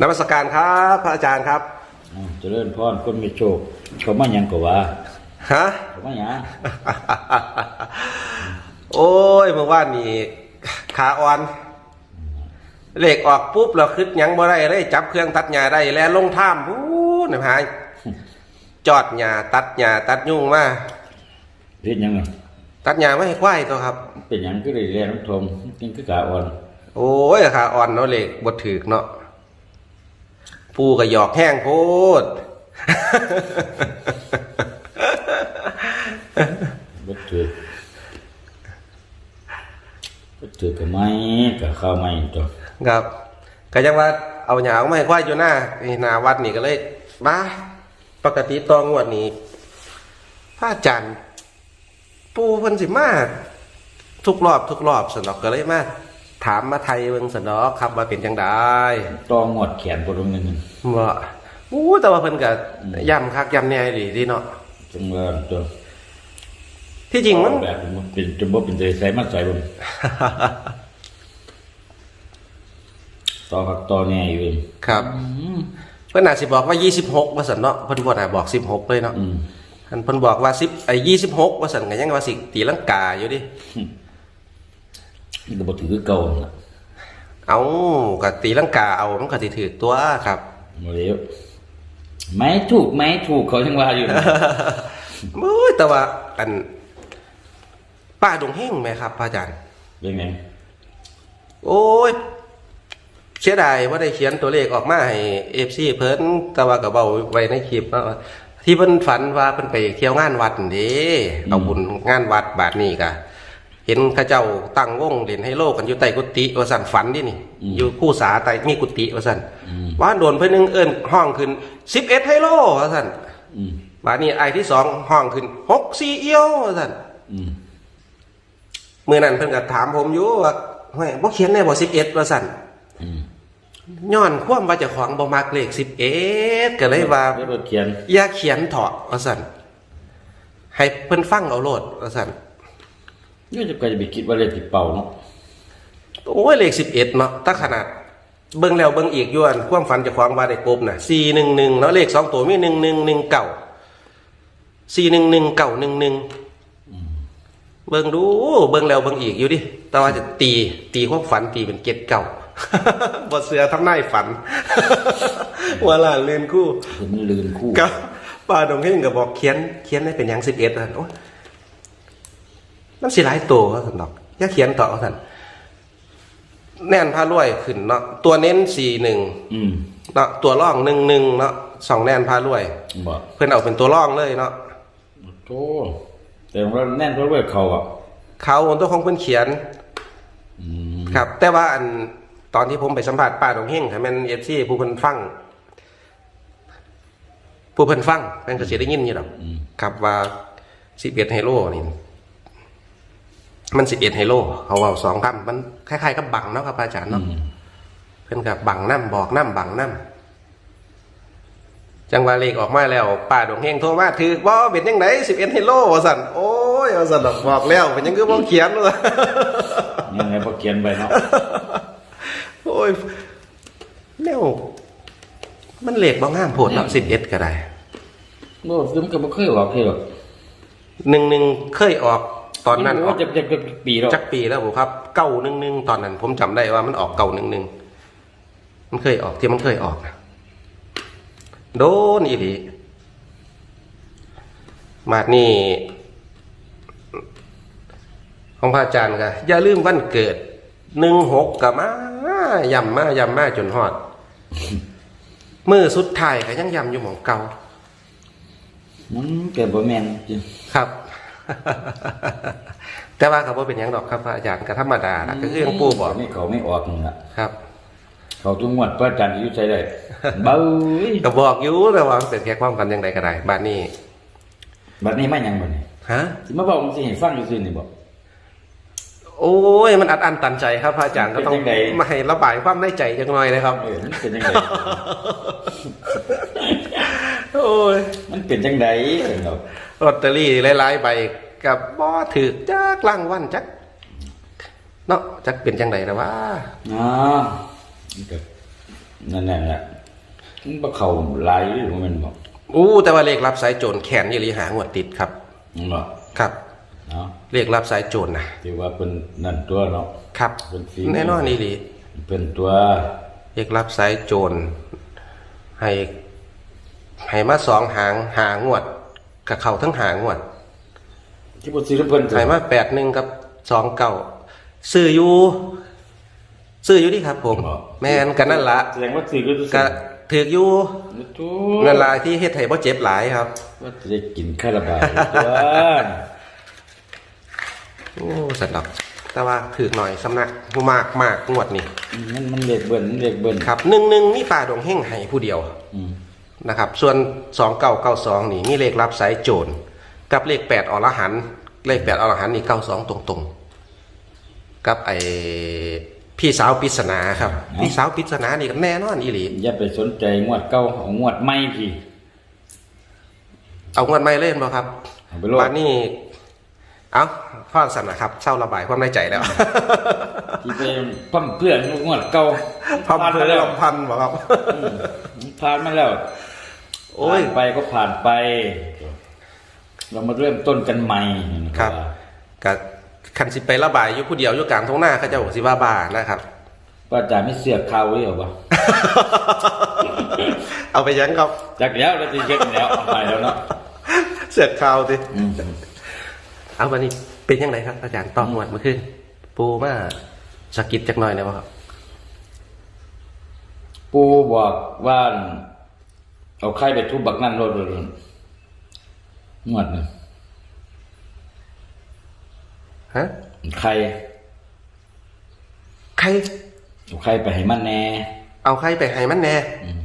นมัสการครับพระอาจารย์ครับอ้าวเจริญพรคนมีโชค เขามาหยังก็ว่า ฮะ เขามาหยังโอ้ยเมื่อวานนี่ขาอ่อนเลขออกปุ๊บเราคึดหยังบ่ได้เลยจับเครื่องตัดหญ้าได้แล้วลงท่ามพูนะฮะจอดหญ้าตัดหญ้าตัดยุ่งมาเรียนหยังไงตัดหญ้าไม่ให้ควายตัวครับ เป็นหยังก็เลยเรียนน้ำทมกินคือกาอ่อน โอ้ยขาอ่อนเนาะเลขบ่ถือเนาะ ปูก็หยอกแห้งโพดบ่ถือบ่ถือกับไม้กับข้าวไม้ตัวครับก็ยังว่าเอาหยาออกมาให้ควายอยู่หน้านี่หนาวัดนี่ก็เลยมาปกติตองวดนี้พระอาจารย์ปูเพิ่นสิมาทุกรอบทุกรอบสนอกก็เลยมา ถามมาไทยเบิ่งสนอกครับว่าเป็นจังไดตองงวดแขนบ่ลงนึงว่าอู้แต่ว่าเพิ่นก็ย้ำคักย้ำแน่ดีดีเนาะจังว่าตัวที่จริงมันแบบมันเป็นจะบ่เป็นใจใส่มาใส่บ่ต่อกับต่อแน่อยู่เองครับเพิ่นน่าสิบอกว่า26ว่าซั่นเนาะเพิ่นบ่น่าบอก16เลยเนาะอืมอันเพิ่นบอกว่า10ไอ้26ว่าซั่นก็ยังว่าสิตีลังกาอยู่ดิ มันก็บ่ถือคือเก่าน่ะเอาก็ตีลังกาเอามันก็สิถือตัวครับบ่แล้วไม้ถูกไม้ถูกเขาจังว่าอยู่นะมู้ยแต่ว่าอันป้าดงเฮงไหมครับพระอาจารย์เป็นไงโอ้ยเสียดายว่าได้เขียนตัวเลขออกมาให้เอฟซีเพิ่นแต่ว่าก็เบาไว้ในคลิปว่าที่เพิ่นฝันว่าเพิ่นไปเที่ยวงานวัดนี่เด้เอาบุญงานวัดบาทนี้กะ เห็นเข้าเจ้าตั้งวงเล่นให้โลกกันอยู่ใต้กุฏิว่าสั่นฝันดินี่ อยู่คู่สาใต้มีกุฏิว่าสั่นอืมว่าโดนเพิ่นนึงเอิ้นห้องขึ้น11ไฮโลว่าสั่นอืมบาทนี้ไอ้ที่สองห้องขึ้น6ซีเอียวว่าสั่นอืมมื่อนั้นเพิ่นก็ถามผมอยู่ว่าเฮ้ยบ่เขียนได้บ่11ว่าซั่นอืมย้อนความว่าเจ้าของบ่มักเลข11ก็เลยว่าแล้วรถเขียนอย่าเขียนเถาะว่าซั่นให้เพิ่นฟังเอาโลดว่าซั่น นี่จะก็จะไปคิดว่าเลขติเป่าเนาะโอ้ยเลข11เนาะถ้าขนาดเบิ่งแล้วเบิ่งอีกอยู่อันความฝันเจ้าของว่าได้กบน่ะ411เนาะเลขสองตัวมี1119 411 911เบิ่งดูเบิ่งแล้วเบิ่งอีกอยู่ดิแต่ว่าจะตีตีความฝันตีเป็นเจ็ดเก่าบทเสือทำนายฝันว่าหลานเรียนคู่คือมันลืนคู่กับป้าดงเฮงก็บอกเขียนเขียนให้เป็นอย่างสิบเอ็ดท่านโอ้ย มันสิหลายตัวท่านดอกอย่าเขียนต่อท่านแน่นพารวยขึ้นเนาะตัวเน้นสี่หนึ่งอืมเนาะตัวร่องหนึ่งหนึ่งเนาะสองแน่นพารวยบอกเพื่อนเอาเป็นตัวร่องเลยเนาะโตแต่ว่าแน่นเพราะว่าเขาอะเขาบนตัวของเพื่อนเขียน อืมครับ แต่ว่าอันตอนที่ผมไปสัมผัสป้าดงเฮงค่ะแมันเอฟซีผู้เพิ่นฟัง ผู้เพิ่นฟังแม่นก็สิได้ยินอยู่ดอกอืมครับว่าสิบเอ็ดไฮโลนี่ มันสิบเอ็ดไฮโลเขาเอาสองคำมันคล้ายๆกับบังเนาะครับอาจารย์อืเนาะมเพิ่นกับบังน้ำบอกน้ำบังน้ำจังหวะเลขออกมาแล้วป้าดงเฮงโทรมาถือว่าเป็นยังไงสิบเอ็ดไฮโลว่าสั่นโอ้ยว่าสั่นดอกบอกแล้วเป็นยังคือบ่เขียนว่ายังไงพอเขียนไปเนาะโอ้ยแนวมันเหล็กบางห้ามโพดเนาะสิบเอ็ดก็ได้โอ้ซึมนก็บ่เคยออกเลยหรอกหนึ่งหนึ่งเคยออก ตอนนั้นอโอ้อกจะจะจะปีแล้วจักปีแล้วผมครับเก้าหนึ่งหนึ่งตอนนั้น ผมจำได้ว่ามันออกเก้าหนึ่งหนึ่งมันเคยออกที่มันเคยออกนะโดนอีหลีมาดนี่ของพระอาจารย์ก็อย่าลืมวันเกิดหนึ่งหกกับมายำมายำมาจนฮอดมือสุดท้ายก็ยังยำอยู่หมองเก่ามันเกิดบ่แม่นจริงครับ แต่ว่าก็บ่เป็นหยังดอกครับพระอาจารย์ก็ธรรมดาล่ะก็คือยังปู่บอกนี่เขาไม่ออกนั่นล่ะครับ เขาทุกงวดพระอาจารย์อยู่ใจได้เบ้ยก็บอกอยู่แต่ว่ามันเป็นแค่ความกันยังไงก็ได้บ้านนี้บัดนี้มาหยังบัดนี้ฮะสิมาบอกมันสิให้ฟังอยู่ซื่อนี่บอก โอ้ยมันอัดอั้นตันใจครับพระอาจารย์ก็ต้องเป็นจังใด มาให้ระบายความในใจจังหน่อยเลยครับ เออมันเป็นจังไดโอ้ ยมันเป็นจังไดเนาะลอตเตอรี่หลายๆใบกับบ่ถือจักล่างวันจักเนาะจักเป็นจังไดแต่ว่าอ๋อมันก็นั่นแหละแหละมันบ่เข้าหลายหรือว่ามันบอกอู้แต่ว่าเลขรับสายโจรแขนยี่หลีหางวดติดครับมันบอกครับเนาะเลขรับสายโจรนะที่ว่าเป็นนั่นตัวเนาะครับเป็นสีแน่นอนนี่หลีเป็นตัวเลขรับสายโจรให้ ให้มาสองหางหางวดกับเขาทั้งหางวดที่บ่ซื้อน้ำเพิ่นให้มาแปดหนึ่งกับสองเก้าซื้ออยู่ซื้ออยู่ที่ครับ ผม แมนกันนั่นละแสดงว่าซื้อก็ซื้อก็ถือกอยู่ตัวนั่นละที่เฮ็ดให้บ่เจ็บหลายครับว่าจะได้กินคาราบาวตัวโอ้สนดอกแต่ว่าถือกหน่อยสำนักมากมากงวดนี่มันมันเล็กเบิ่นมันเล็กเบิ่นครับหนึ่งหนึ่งมีป่าดงเฮ่งให้ผู้เดียว อืม นะครับส่วนสองเก้าเก้าสองนี่มีเลขรับสายโจรกับเลขแปดอรหันต์เลขแปดอรหันต์นี่เก้าสองตรงๆ กับไอพี่สาวปริศนาครับ พี่สาวปริศนานี่ก็แน่นอนอีหลีอย่าไปสนใจงวดเก่าเอางวดใหม่พี่เอาเงินไม่เล่นบ่ครับเอาไปโลดวันนี้เอาพ่อสันนะครับเศร้าระบายความในใจแล้ว ที่ไปพั่มเพื่อนงวดเก่าพัมเพผ่านลมาแล้วลำพันบ่ครับอืมผ่านมาแล้ว โอ้ยผ่านไปก็ผ่านไป เรามาเริ่มต้นกันใหม่ครับกับคันสิไประบายอยู่ผู้เดียวอยู่กลางท้องหน้าเขาเจะบอกสิว่าบ้านะครับป้าจ๋าไม่เสียบข่าวไว้เหรอวะเอาไปยังครับจากแล้วเราจะเช็คแล้วเอาไปแล้วเนาะเสือกข่าวสิอืมเอาวันนี้เป็นยังไงครับ อาจารย์ต้องหวดเมื่อคืนปูมาสะกิดจักหน่อยนะบ่ครับ ปูบอกว่า เอาไข่ไปทุบบักนั่นรถรถงวดหนึ่งฮะไข่ใครเอาไข่ไปให้มันแน่ เอาใครไปให้มันแน่อืม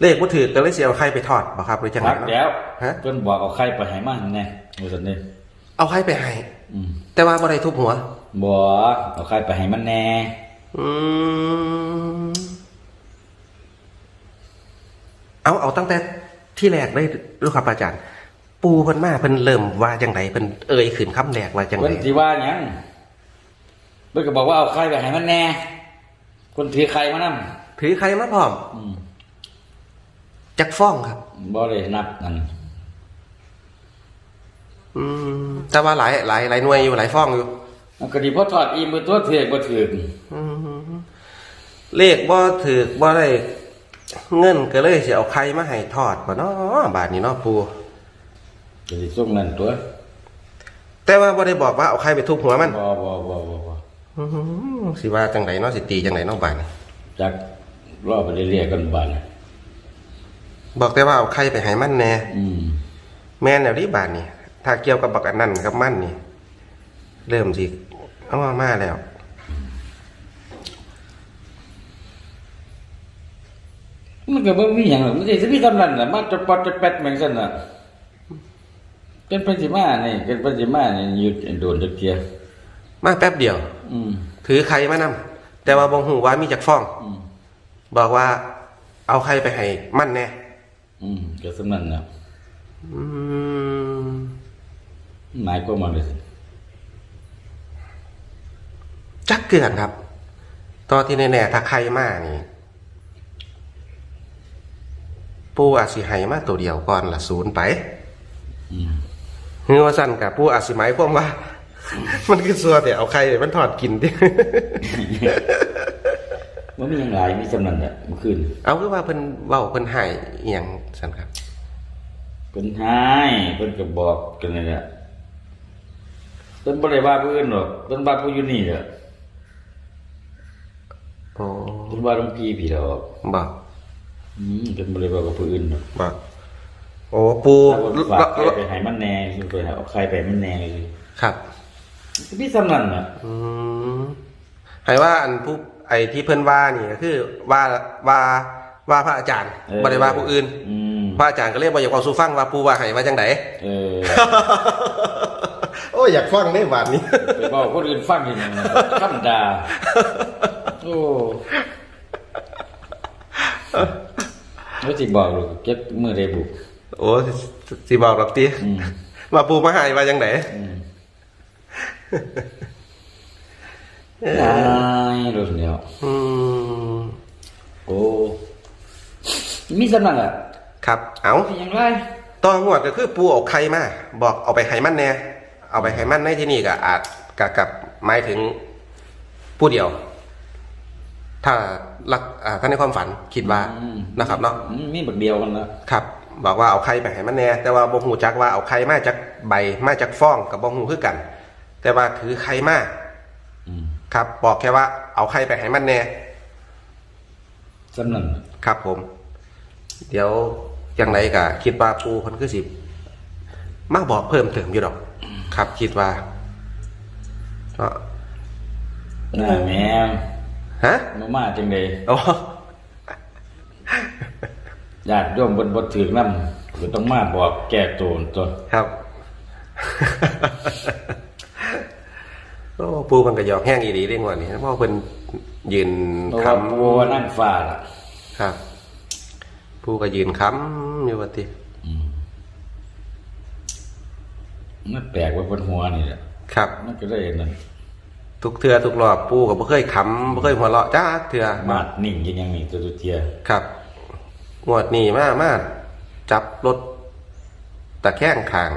เลขบ่ถือก็เลยสิเอาใครไปทอดบ่ครับหรือจังไงพักแล้วฮะเพิ่นบอกเอาไข่ไปให้มันแน่ดูสันนี่เอาใครไปให้อืมแต่ว่าบ่ได้ทุบหัวบอกเอาไข่ไปให้มันแน่อืม เอาเอาตั้งแต่ที่แรกเลยดูครับอาจารย์ ปูเพิ่นมาเพิ่นเริ่มว่าจังไดเพิ่นเอ่ยขึ้นคำแรกว่าจังเพิ่ไดนสิว่าหยังเพิ่นก็บอกว่าเอาไข่ไปให้มันแน่คนถือไข่มานํถือใครมาพร้อมอืมจักฟ้องครับบ่ได้นับนั่นอืมแต่ว่าหลายหลายหลายหน่วยอยู่หลายฟ้องอยู่มันก็ดีเพราะถอดอีมือตัวเถือกบ่ถือกเลขบ่ถือบ่ได้ เงินก็เลยสิเอาใครมาให้ทอดบ่เนาะบาทนี้เนาะปูก็สิส่งนั่นตัวแต่ว่าบ่ได้บอกว่าเอาใครไปทุบหัวมันบ่บ่บ่บ่บ่อื้อหือสิว่าจังไดเนาะสิตีจังไดเนาะบาดนี้จักรอไปเรื่อยๆกันบาดน่ะบอกแต่ว่าเอาใครไปให้มันแน่อืมแม่นแล้วดิบาดนี้ถ้าเกี่ยวกับบักอันนั้นกับมันนี่ เริ่มสิเอามามาแล้ว มันก็บ่มีหยังหรอกมันสิมีกำนันน่ะมาจะปอดจะแปดแม่งซั่นน่ะเป็นปัญจิมานี่เป็นปัญจิมานี่อยู่โดนจักเที่ยมาแป๊บเดียว อืมถือใครมานำแต่ว่าบ่ฮู้ว่ามีจักฟ้อง อืมบอกว่า เอาใครไปให้มันแน่อืมก็สำนั้นน่ะอืมหมายความว่าเลยจักเกือนครับตอนที่แน่ๆถ้าใครมานี่ ปูอาจสิให้มาตัวเดียวก่อนละศูนย์ไปอืมเฮือว่าสั้นกับปูอาจสิหมายความว่า มันคือสัวแต่เอาใครมันถอดกินดิมันมีหยังหลายมีสำนั้นน่ะเมื่อคืนเอาคือว่าเพิ่นเว้าเพิ่นให้อหย่างสั้นครับ เพิ่นหายเพิ่นก็บอกกันนี่แหละเพิ่นบ่ได้ว่าผู้อื่นหรอกเพิ่นว่าผู้อยู่นี่แหละโอ้เพิ่นว่าหลวงพี่พี่ดอกบอก อืมเพิ่นบ่ได้ว่ากับผู้อื่นหรอกบอกโอ้ปูถ้าเพิ่นฝากใครไปให้มันแน่เพิ่นเอาใครไปให้มันแน่เลยครับพี่สำนันน่ะอืมให้ว่าอันผู้ไอ้ที่เพิ่นว่านี่ก็คือว่าว่าว่าพระอาจารย์เออบ่ได้ว่าผู้อื่นอืมพระอาจารย์ก็เรียกว่าอยากเอาสู่ฟังว่าปูว่าให้ว่าจังได เออ โอ้ยอยากฟังได้บาดนี้ ไปบอกคนอื่นฟังอย่างนั้นนะคำด่าโอ้ ว่าสิบอกลูกเก็บมือได้บุกโอ้สิสิบอกดอกติอืมว่าปูมาให้ว่าจังไดอืมเตายรถเดียวอืมโอ้มีสำนักอะครับ เอาเป็นอยังไรตองวดก็คือปูเอาไข่มาบอกเอาไปให้มันแน่เอาไปให้มันในที่นี่ก็อาจกับกับหมายถึงผู้เดียว ถ้า ลักอ่าถ้าในความฝันคิดว่านะครับเนาะอืมมีบักเดียวกันละครับ บอกว่าเอาไข่ไปให้มันแน่แต่ว่าบ่ฮู้จักว่าเอาไข่มาจากใบมาจากฟองกับบ่ฮู้คือกัน แต่ว่าถือไข่มาอืมครับบอกแค่ว่าเอาไข่ไปให้มันแน่ สำนักครับผม เดี๋ยวจังไรก็คิดว่าปูเพิ่นคือสิมาบอกเพิ่มเติมอยู่ดอก ครับคิดว่าเนาะหน้าแม่ ฮะมามาจังเลยโอ้ญาติโยมบนบนถือน้ำก็ต้องมาบอกแก้ตัวตัวครับโอ้ปูมันก็หยอกแห้งอีดีเรื่องวันนี้เพราะเพิ่นยืนเพราะคว่าปัวนั่งฟ้าล่ะำครับปูก็ยืนคำอยู่ว่าติมันแปลกไว้บนหัวนี่แหละครับ มันก็ได้นั่น ทุกเทือทุกรอบปูก็บ่เคยขำบ่เคยหัวเราะจ้าเทือมาดนิ่งยังยังนี่ตัวตัวเทียครับงวดนี้มามาจับรถตะแคงคาง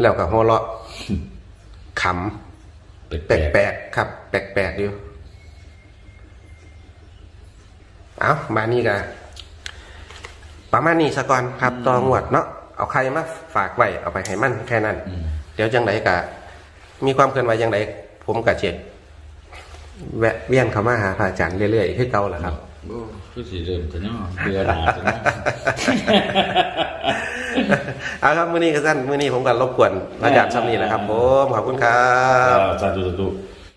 แล้วก็หัวเราะขแปลำกแปลกๆครับ แปลกๆอยู่เอามานี่กันประมาณนี้สะก่อนครับตองวดเนาะเอาใครมาฝากไว้เอาไปให้มันแค่นั้น เดี๋ยวจังไดกะ มีความเคลื่อนไหวจังได ผมกะเจ็ดแวะเวียนเข้ามาหาพระอาจารย์เรื่อยๆคือเก่าแหละครับๆโอ้คือสิเริ่มจะเนาะเบื่อหนาจะเนาะเอาครับมื้อนี้ก็สั้นมื้อนี้ผมก็รบกวนพระอาจารย์ซ้ำนี้แหละครับผมขอบคุณครับอ่าสาธุสาธุ